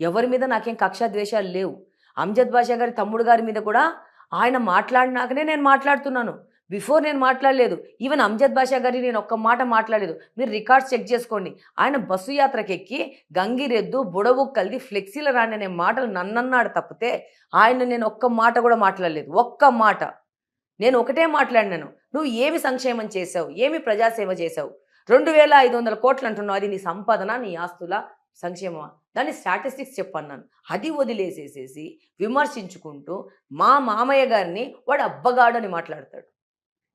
ఎవరి మీద నాకేం కక్షా ద్వేషాలు లేవు. అంజద్ బాషా గారి తమ్ముడు గారి మీద కూడా ఆయన మాట్లాడినాకనే నేను మాట్లాడుతున్నాను. బిఫోర్ నేను మాట్లాడలేదు. ఈవెన్ అంజద్ బాషా గారి నేను ఒక్క మాట మాట్లాడలేదు. మీరు రికార్డ్స్ చెక్ చేసుకోండి. ఆయన బస్సు యాత్రకు ఎక్కి గంగిరెద్దు బుడబుక్కల్ది ఫ్లెక్సీల రాని అనే మాటలు నన్నన్నాడు తప్పితే ఆయన నేను ఒక్క మాట కూడా మాట్లాడలేదు. ఒక్క మాట. నేను ఒకటే మాట్లాడినాను. నువ్వు ఏమి సంక్షేమం చేసావు ఏమి ప్రజాసేవ చేసావు రెండు వేల ఐదు వందల కోట్లు అంటున్నావు. అది నీ సంపాదన నీ ఆస్తుల? సంక్షేమ దాని స్టాటిస్టిక్స్ చెప్పన్నాను. అది వదిలేసేసేసి విమర్శించుకుంటూ మా మామయ్య గారిని వాడు అబ్బగాడు అని మాట్లాడతాడు.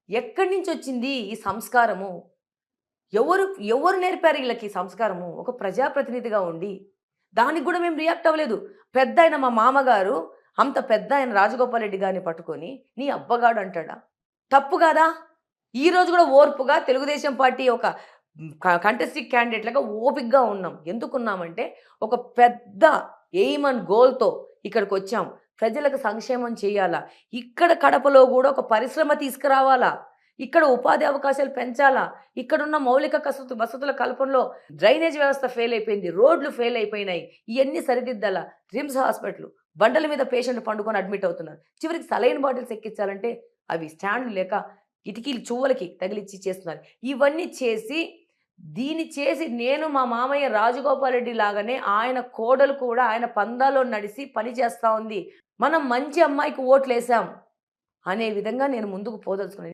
ఎక్కడి నుంచి వచ్చింది ఈ సంస్కారము? ఎవరు ఎవరు నేర్పారు వీళ్ళకి ఈ సంస్కారము? ఒక ప్రజాప్రతినిధిగా ఉండి. దానికి కూడా మేము రియాక్ట్ అవ్వలేదు. పెద్ద ఆయన మా మామగారు అంత పెద్ద ఆయన రాజగోపాల్ రెడ్డి గారిని పట్టుకొని నీ అబ్బగాడు అంటాడా? తప్పు కాదా? ఈ రోజు కూడా ఓర్పుగా తెలుగుదేశం పార్టీ ఒక కంటెస్టిక్ క్యాండిడేట్లుగా ఓపిక్గా ఉన్నాం. ఎందుకున్నామంటే ఒక పెద్ద ఎయిమ్ అండ్ గోల్తో ఇక్కడికి వచ్చాం ప్రజలకు సంక్షేమం చేయాలా? ఇక్కడ కడపలో కూడా ఒక పరిశ్రమ తీసుకురావాలా? ఇక్కడ ఉపాధి అవకాశాలు పెంచాలా? ఇక్కడున్న మౌలిక కసతు వసతుల కల్పనలో డ్రైనేజ్ వ్యవస్థ ఫెయిల్ అయిపోయింది రోడ్లు ఫెయిల్ అయిపోయినాయి ఇవన్నీ సరిదిద్దాలా? రిమ్స్ హాస్పిటల్ బండల మీద పేషెంట్ పండుకొని అడ్మిట్ అవుతున్నారు. చివరికి సలైన్ బాటిల్స్ ఎక్కించాలంటే అవి స్టాండ్లు లేక కిటికీలు చువ్వలకి తగిలిచ్చి చేస్తున్నారు. ఇవన్నీ చేసి దీన్ని చేసి నేను మా మామయ్య రాజగోపాల్ రెడ్డి లాగానే ఆయన కోడలు కూడా ఆయన పందాలో నడిచి పని చేస్తూ ఉంది. మనం మంచి అమ్మాయికి ఓట్లు వేసాం అనే విధంగా నేను ముందుకు పోదలుచుకున్నాను.